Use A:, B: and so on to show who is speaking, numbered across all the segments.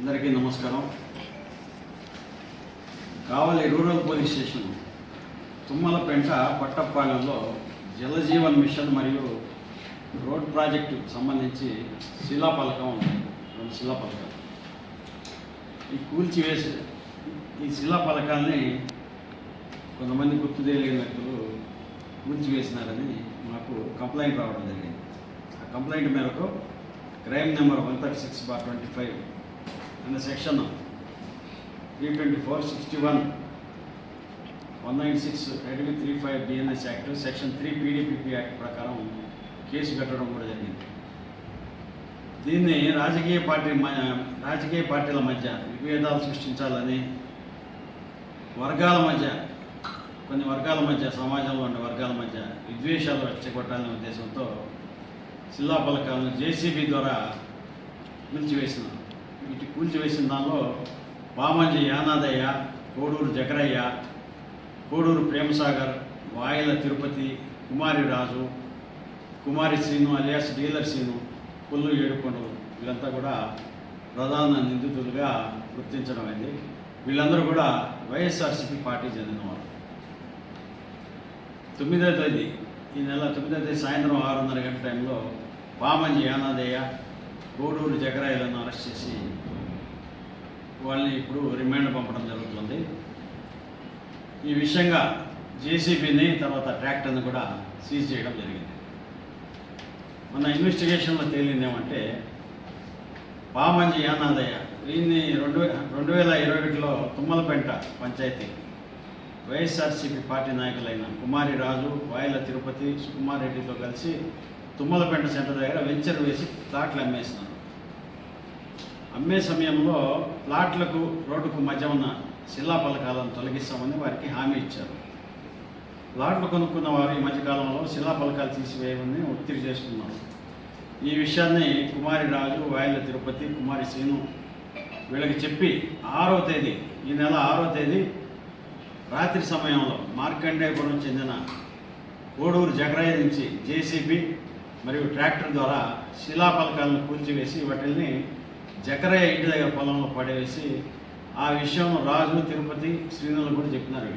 A: అందరికీ నమస్కారం. Kavali rural police station Tummalapenta పట్టపాలెంలో Jaljeevan mission మరియు రోడ్ ప్రాజెక్టు సంబంధించి శిలాపలకం ఉంది. రెండు శిలాపలకాలు ఈ కూల్చివేసి ఈ శిలాపలకాల్ని కొంతమంది గుర్తు తెలియని వ్యక్తులు కూల్చివేసినారని మాకు కంప్లైంట్ రావడం జరిగింది. ఆ కంప్లైంట్ మేరకు crime number one thirty six bar twenty five అనే section three twenty four sixty one one nine six Redmi three five BNS act section three PDPP act ప్రకారం కేసు పెట్టడం కూడా జరిగింది. దీన్ని రాజకీయ పార్టీ మ- రాజకీయ పార్టీల మధ్య విభేదాలు సృష్టించాలని వర్గాల మధ్య కొన్ని వర్గాల మధ్య సమాజంలో ఉండే వర్గాల మధ్య విద్వేషాలు రెచ్చగొట్టాలనే ఉద్దేశంతో శిల్లాపలకాలను జేసీబీ ద్వారా నిలిచివేసినారు. కూల్చివేసిన దానిలో పామంజి యానాదయ్య కోడూరు జగరయ్య కోడూరు ప్రేమసాగర్ వాయిల తిరుపతి కుమారి రాజు కుమారి శ్రీను అలియాస్ డీలర్ శ్రీను కుల్లు ఏడుకొండలు వీళ్ళంతా కూడా ప్రధాన నిందితులుగా గుర్తించడం అయింది. వీళ్ళందరూ కూడా వైఎస్ఆర్సీపీ పార్టీ చెందినవారు తొమ్మిదో తేదీ ఈ నెల తొమ్మిదో తేదీ సాయంత్రం ఆరున్నర గంటల టైంలో పామంజి యానాదయ్య కోడూరు జగరాయలను అరెస్ట్ చేసి వాళ్ళని ఇప్పుడు రిమాండ్ పంపడం జరుగుతుంది. ఈ విషయంగా జేసీబీని తర్వాత ట్రాక్టర్ని కూడా సీజ్ చేయడం జరిగింది. మన ఇన్వెస్టిగేషన్లో తేలింది ఏమంటే పామంజి యానాదయ్య దీన్ని రెండు వే- రెండు వేల ఇరవై ఒకటిలో తుమ్మలపెంట పంచాయతీ వైఎస్ఆర్సీపీ పార్టీ నాయకులైన కుమారి రాజు వాయిల తిరుపతి సుకుమార్ రెడ్డితో కలిసి తుమ్మలపెంట సెంటర్ దగ్గర వెంచర్ వేసి ప్లాట్లు అమ్మేసినారు. అమ్మే సమయంలో ప్లాట్లకు రోడ్డుకు మధ్య ఉన్న శిలా పలకాలను తొలగిస్తామని వారికి హామీ ఇచ్చారు. ప్లాట్లు కొనుక్కున్న వారు ఈ మధ్యకాలంలో శిలా పలకాలు తీసివేయమని ఒత్తిడి చేస్తున్నారు. ఈ విషయాన్ని కుమారి రాజు వాయుల తిరుపతి కుమారి శ్రీను వీళ్ళకి చెప్పి ఆరో తేదీ ఈ నెల ఆరో తేదీ రాత్రి సమయంలో మార్కండేయపురం చెందిన కోడూరు జగరాయ నుంచి జేసీబీ మరియు ట్రాక్టర్ ద్వారా శిలాపలకాలను కూల్చివేసి వాటిని జకరయ్య ఇంటి దగ్గర పొలంలో పడేసి ఆ విషయం రాజు తిరుపతి శ్రీనులు కూడా చెప్పినారు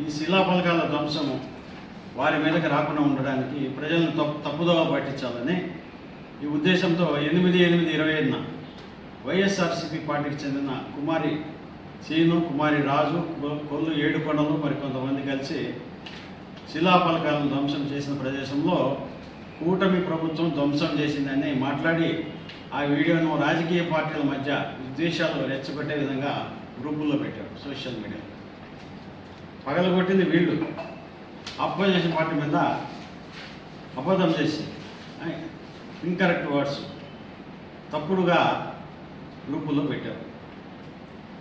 A: ఈ శిలాపలకాల ధ్వంసం వారి మీదకి రాకుండా ఉండడానికి ప్రజలను తప్పు తప్పుదోవ పట్టించాలని ఈ ఉద్దేశంతో ఎనిమిది ఎనిమిది ఇరవై ఐదున వైఎస్ఆర్సీపీ పార్టీకి చెందిన కుమారి సీను కుమారి రాజు కొల్లు ఏడుకొండలు మరికొంతమంది కలిసి శిలాపలకాలను ధ్వంసం చేసిన ప్రదేశంలో కూటమి ప్రభుత్వం ధ్వంసం చేసిందని మాట్లాడి ఆ వీడియోను రాజకీయ పార్టీల మధ్య విద్వేషాలు రెచ్చగొట్టే విధంగా గ్రూపుల్లో పెట్టారు సోషల్ మీడియా. పగలగొట్టింది వీళ్ళు. అపోజిషన్ పార్టీ మీద అబద్ధం చేసి ఇన్కరెక్ట్ వర్డ్స్ తప్పుడుగా గ్రూపుల్లో పెట్టారు.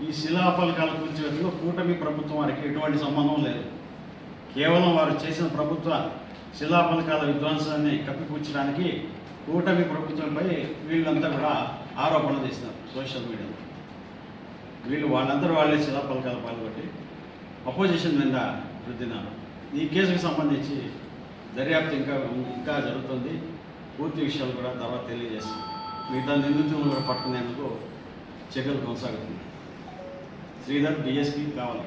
A: ఈ శిలాఫలకాల గురించి కూటమి ప్రభుత్వం వారికి ఎటువంటి సంబంధం లేదు. కేవలం వారు చేసిన ప్రభుత్వ శిలాఫలకాల విధ్వంసాన్ని కప్పిపుచ్చడానికి కూటమి ప్రభుత్వంపై వీళ్ళంతా కూడా ఆరోపణలు చేసినారు సోషల్ మీడియాలో. వీళ్ళు వాళ్ళందరూ వాళ్ళే శిలాఫలకాలు పాల్గొట్టి అపోజిషన్ మీద రుద్దినారు. ఈ కేసుకు సంబంధించి దర్యాప్తు ఇంకా ఇంకా జరుగుతుంది. పూర్తి విషయాలు కూడా తర్వాత తెలియజేస్తుంది మిగతా నిందితులను కూడా పట్టుకునేందుకు చర్యలు కొనసాగుతుంది శ్రీధర్ డిఎస్పీ కావాలి.